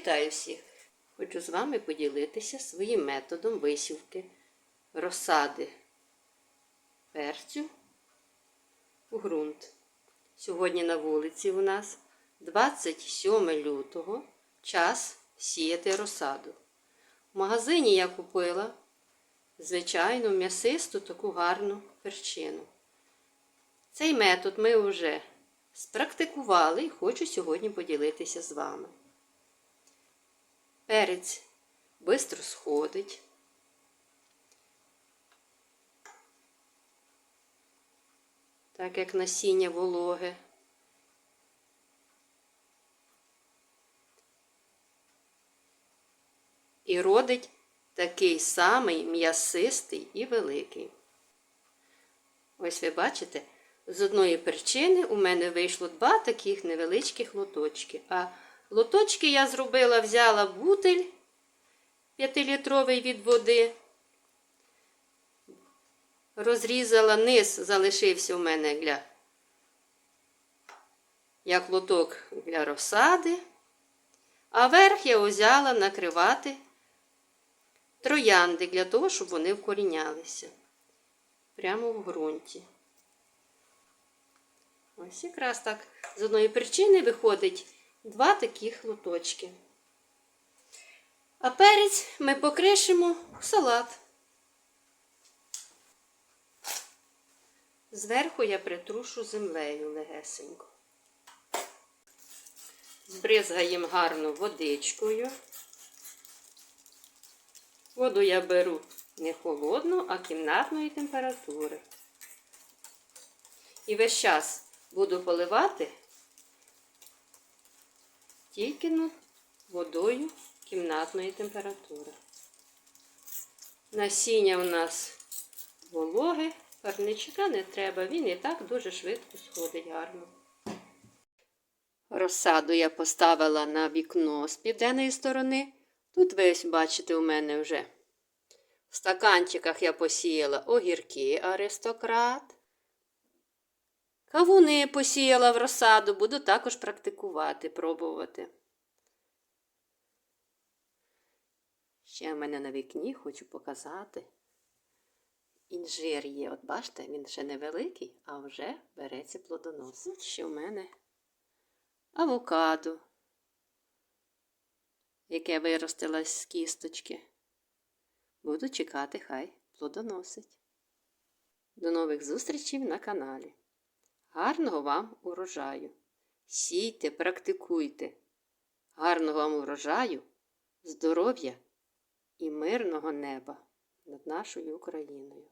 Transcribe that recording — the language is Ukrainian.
Вітаю всіх! Хочу з вами поділитися своїм методом висівки розсади перцю у ґрунт. Сьогодні на вулиці у нас 27 лютого час сіяти розсаду. В магазині я купила звичайну м'ясисту таку гарну перчину. Цей метод ми вже спрактикували і хочу сьогодні поділитися з вами. Перець швидко сходить. Так як насіння вологе. І родить такий самий м'ясистий і великий. Ось ви бачите, з одної перчини у мене вийшло два таких невеличких лоточки. А лоточки я зробила, взяла бутиль 5-літровий від води, розрізала низ, залишився у мене для як лоток для розсади, а верх я взяла накривати троянди для того, щоб вони вкорінялися прямо в ґрунті. Ось якраз так з одної причини виходить два таких лоточки. А перець ми покришимо в салат. Зверху я притрушу землею легесенько. Збризгаємо гарно водичкою. Воду я беру не холодну, а кімнатної температури. І весь час буду поливати тільки ну, водою кімнатної температури. Насіння у нас вологе, парничка не треба, він і так дуже швидко сходить гарно. Розсаду я поставила на вікно з південної сторони. Тут ви бачите, у мене вже в стаканчиках я посіяла огірки аристократ. Кавуни посіяла в розсаду, буду також практикувати, пробувати. Ще в мене на вікні хочу показати. Інжир є, от бачите, він ще невеликий, а вже береться плодонос. Ще в мене авокадо, яке виростилось з кісточки. Буду чекати, хай плодоносить. До нових зустрічей на каналі. Гарного вам урожаю! Сійте, практикуйте. Гарного вам урожаю, здоров'я і мирного неба над нашою Україною.